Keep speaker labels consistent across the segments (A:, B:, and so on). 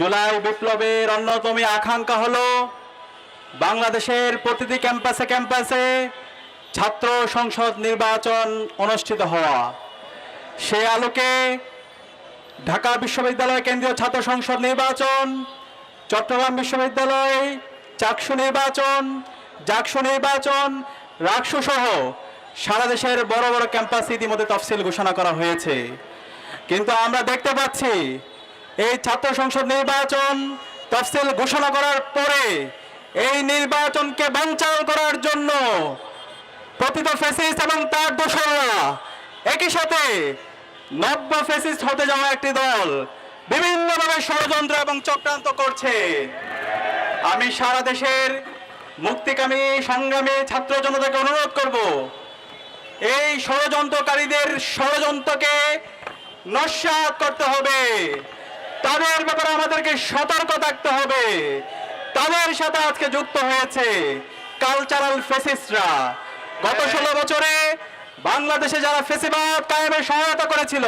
A: জুলাই বিপ্লবের অন্যতম আকাঙ্ক্ষা হলো বাংলাদেশের প্রতিটি ক্যাম্পাসে ক্যাম্পাসে ছাত্র সংসদ নির্বাচন অনুষ্ঠিত হওয়া। সে আলোকে ঢাকা বিশ্ববিদ্যালয় কেন্দ্রীয় ছাত্র সংসদ নির্বাচন, চট্টগ্রাম বিশ্ববিদ্যালয় চাকসু নির্বাচন, জাকসু নির্বাচন, রাকসু সহ সারা দেশের বড় বড় ক্যাম্পাসে ইতিমধ্যে তফসিল ঘোষণা করা হয়েছে। কিন্তু আমরা দেখতে পাচ্ছি এই ছাত্র সংসদ নির্বাচন তফসিল ঘোষণা করার পরে এই নির্বাচনকে বানচাল করার জন্য প্রকৃত ফেসিস্ট এবং তার দোসররা একই সাথে নব্য ফেসিস্ট হতে যাওয়া একটি দল বিভিন্নভাবে ষড়যন্ত্র এবং চক্রান্ত করছে। আমি সারা দেশের মুক্তিকামী, সংগ্রামী ছাত্র জনতাকে অনুরোধ করব, এই ষড়যন্ত্রকারীদের ষড়যন্ত্রকে নস্যাৎ করতে হবে। তাদের ব্যাপারে আমাদেরকে সতর্ক থাকতে হবে। তাদের সাথে আজকে যুক্ত হয়েছে কালচারাল ফেসিস্টরা গত ষোলো বছরে বাংলাদেশে যারা ফেসিবাদ কায়েমে সহায়তা করেছিল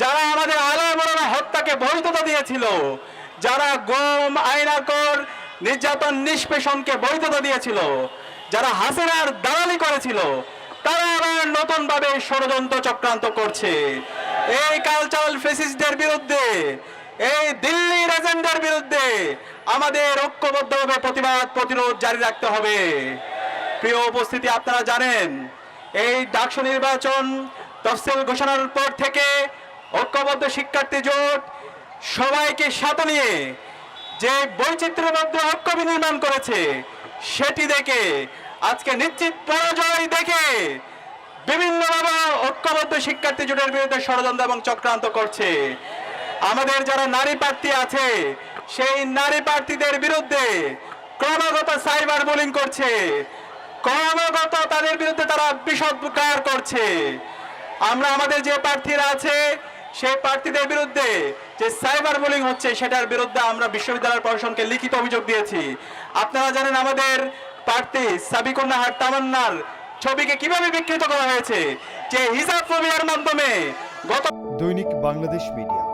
A: যারা আমাদের আলমরা হত্যাকে বৈধতা দিয়েছিল যারা গম আইনাকর নির্যাতন নিষ্পেষণকে বৈধতা দিয়েছিল যারা হাসিনার দালালি করেছিল তারা আবার নতুন ভাবে ষড়যন্ত্র চক্রান্ত করছে। এই কালচারাল ফেসিস্টদের বিরুদ্ধে এই দিল্লির এজেন্ডার বিরুদ্ধে আমাদের ঐক্যবদ্ধভাবে প্রতিবাদ, প্রতিরোধ জারি রাখতে হবে। প্রিয় উপস্থিতি, আপনারা জানেন, এই ডাকসু নির্বাচন তফসিল ঘোষণার পর থেকে ঐক্যবদ্ধ শিক্ষার্থী জোট সবাইকে সাথে নিয়ে যে বৈচিত্র্যের মধ্যে ঐক্য বিনির্মাণ করেছে, সেটি দেখে, আজকে নিশ্চিত পরাজয় দেখে বিভিন্নভাবে ঐক্যবদ্ধ শিক্ষার্থী জোটের বিরুদ্ধে ষড়যন্ত্র এবং চক্রান্ত করছে। আমাদের যারা নারী প্রার্থী আছে, সেই নারী প্রার্থীদের বিরুদ্ধে ক্রমাগত সাইবার বুলিং করছে। ক্রমাগত তাদের বিরুদ্ধে তারা বিষদকার করছে। আমরা আমাদের যে প্রার্থীরা আছে, সেই প্রার্থীদের বিরুদ্ধে যে সাইবার বুলিং হচ্ছে, সেটার বিরুদ্ধে আমরা বিশ্ববিদ্যালয় প্রশাসনকে লিখিত অভিযোগ দিয়েছি। আপনারা জানেন আমাদের প্রার্থী সাবিকুন্নাহার তামান্নার ছবিকে কীভাবে বিকৃত করা হয়েছে? যে হিসাব ফোবিয়ার মাধ্যমে গত
B: দৈনিক বাংলাদেশ মিডিয়া।